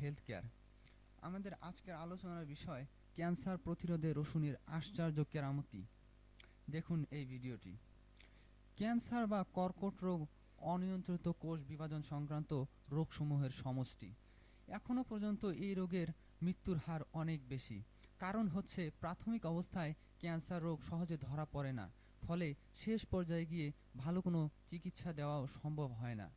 Health care আমাদের আজকের আলোচনার বিষয়, ক্যান্সার প্রতিরোধে রসুনের আশ্চর্য কেরামতি। দেখুন এই ভিডিওটি। ক্যান্সার বা কর্কট রোগ অনিয়ন্ত্রিত কোষ বিভাজন সংক্রান্ত রোগসমূহের সমষ্টি। এখনও পর্যন্ত এই রোগের মৃত্যুর হার অনেক বেশি। কারণ হচ্ছে প্রাথমিক অবস্থায় ক্যান্সার রোগ সহজে ধরা পড়ে না। ফলে শেষ পর্যায়ে গিয়ে ভালো কোনো চিকিৎসা দেওয়াও সম্ভব হয় না।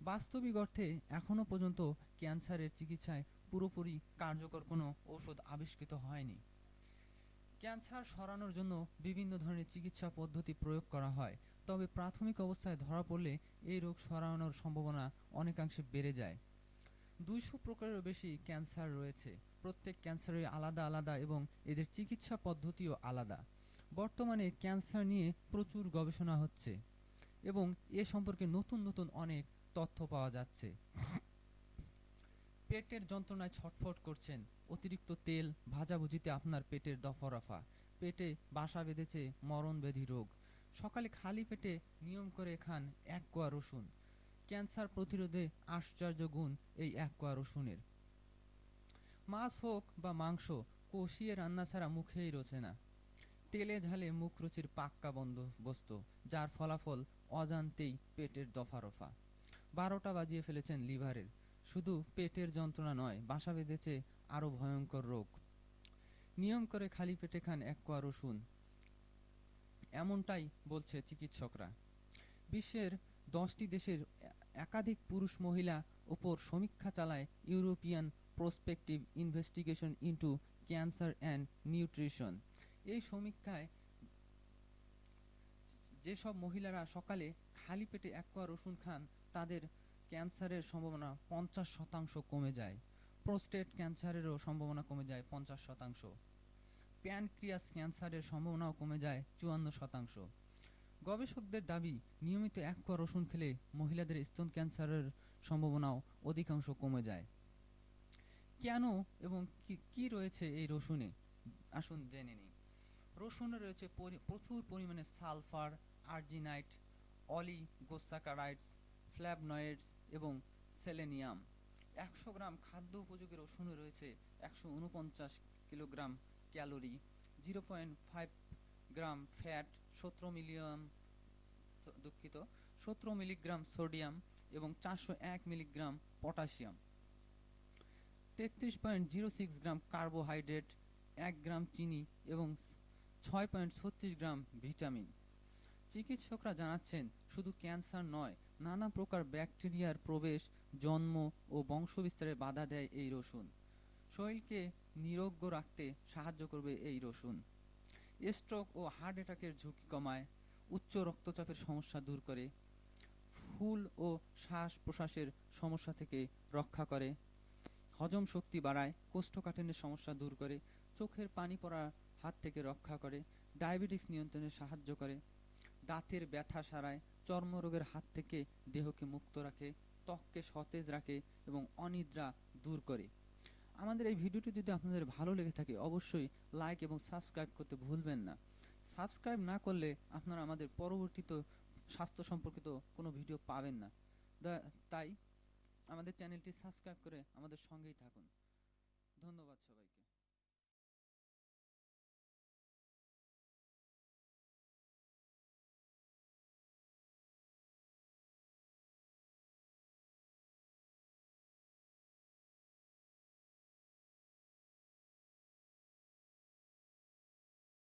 বাস্তবিক অর্থে এখনও পর্যন্ত ক্যান্সারের চিকিৎসায় পুরোপুরি কার্যকর কোনো ঔষধ আবিষ্কৃত হয়নি। ক্যান্সার সরানোর জন্য বিভিন্ন ধরনের চিকিৎসা পদ্ধতি প্রয়োগ করা হয়, তবে প্রাথমিক অবস্থায় ধরা পড়লে এই রোগ সরানোর সম্ভাবনা অনেকাংশে বেড়ে যায়। দুইশো প্রকারেরও বেশি ক্যান্সার রয়েছে। প্রত্যেক ক্যান্সারের আলাদা আলাদা এবং এদের চিকিৎসা পদ্ধতিও আলাদা। বর্তমানে ক্যান্সার নিয়ে প্রচুর গবেষণা হচ্ছে এবং এ সম্পর্কে নতুন নতুন অনেক তথ্য পাওয়া যাচ্ছে। পেটের যন্ত্রণায় ছটফট করছেন। অতিরিক্ত তেল ভাজাভুজিতে আপনার পেটের দফরফা। পেটে বাসা বেঁধেছে মরণব্যাধি রোগ। সকালে খালি পেটে নিয়ম করে খান এক কোয়া রসুন। ক্যান্সার প্রতিরোধে আশ্চর্য গুণ এই এক কোয়া রসুনের। মাছ হোক বা মাংস, কষিয়ে রান্না ছাড়া মুখেই রোচে না। তেলে ঝালে মুখ রুচির পাক্কা বন্দোবস্ত, যার ফলাফল অজান্তেই পেটের দফারফা। বারোটা বাজিয়ে ফেলেছেন লিভারের। শুধু পেটের যন্ত্রণা নয়, বাসা বেঁধেছে আরও ভয়ঙ্কর রোগ। নিয়ম করে খালি পেটে খান এক কোয়া রসুন। এমনটাই বলছে চিকিৎসকরা। বিশ্বের দশটি দেশের একাধিক পুরুষ মহিলা ওপর সমীক্ষা চালায় European prospective investigation into cancer and nutrition. এই সমীক্ষায় যেসব মহিলারা সকালে খালি পেটে এক কোয়া রসুন খান, তাদের ক্যান্সারের সম্ভাবনা পঞ্চাশ শতাংশ কমে যায়। প্রোস্টেট ক্যান্সারেরও সম্ভাবনা কমে যায় পঞ্চাশ শতাংশ। প্যানক্রিয়াস ক্যান্সারের সম্ভাবনাও কমে যায় চুয়ান্ন শতাংশ। গবেষকদের দাবি, নিয়মিত এক কোয়া রসুন খেলে মহিলাদের স্তন ক্যান্সারের সম্ভাবনাও অধিকাংশ কমে যায়। কেন এবং কি রয়েছে এই রসুনে? আসুন জেনে নিই। রসুনে রয়েছে প্রচুর পরিমাণে সালফার, আর্জিনাইট অলিগোসাকারাইডস ফ্ল্যাবনয়েডস এবং সেলেনিয়াম। একশো গ্রাম খাদ্য উপযোগী রসুনে রয়েছে একশো উনপঞ্চাশ kilogram calorie, zero point five gram fat সতেরো মিলিয়ন দুঃখিত, সতেরো মিলিগ্রাম সোডিয়াম এবং চারশো এক মিলিগ্রাম পটাশিয়াম। তেত্রিশ point zero six gram carbohydrate, এক গ্রাম চিনি এবং ছয় পয়েন্ট ছত্রিশ গ্রাম ভিটামিন। চিকিৎসকরা জানাচ্ছেন, শুধু ক্যান্সার নয়, নানা প্রকার ব্যাকটেরিয়ার প্রবেশ, জন্ম ও বংশবিস্তারে বাধা দেয় এই রসুন। শরীরকে নিরোগ্য রাখতে সাহায্য করবে এই রসুন। স্ট্রোক ও হার্ট অ্যাটাকের ঝুঁকি কমায়, উচ্চ রক্তচাপের সমস্যা দূর করে, ফুল ও শ্বাস প্রশ্বাসের সমস্যা থেকে রক্ষা করে, হজম শক্তি বাড়ায়, কোষ্ঠকাঠিন্যের সমস্যা দূর করে, চোখের পানি পড়া হাত থেকে রক্ষা করে, ডায়াবেটিস নিয়ন্ত্রণে সাহায্য করে, দাঁতের ব্যথা সারায়, চর্মরোগের হাত থেকে দেহকে মুক্ত রাখে, ত্বককে সতেজ রাখে এবং অনিদ্রা দূর করে। আমাদের এই ভিডিওটি যদি আপনাদের ভালো লেগে থাকে, অবশ্যই লাইক এবং সাবস্ক্রাইব করতে ভুলবেন না। সাবস্ক্রাইব না করলে আপনারা আমাদের পরবর্তীত স্বাস্থ্য সম্পর্কিত কোনো ভিডিও পাবেন না। তাই আমাদের চ্যানেলটি সাবস্ক্রাইব করে আমাদের সঙ্গেই থাকুন। ধন্যবাদ সবাইকে।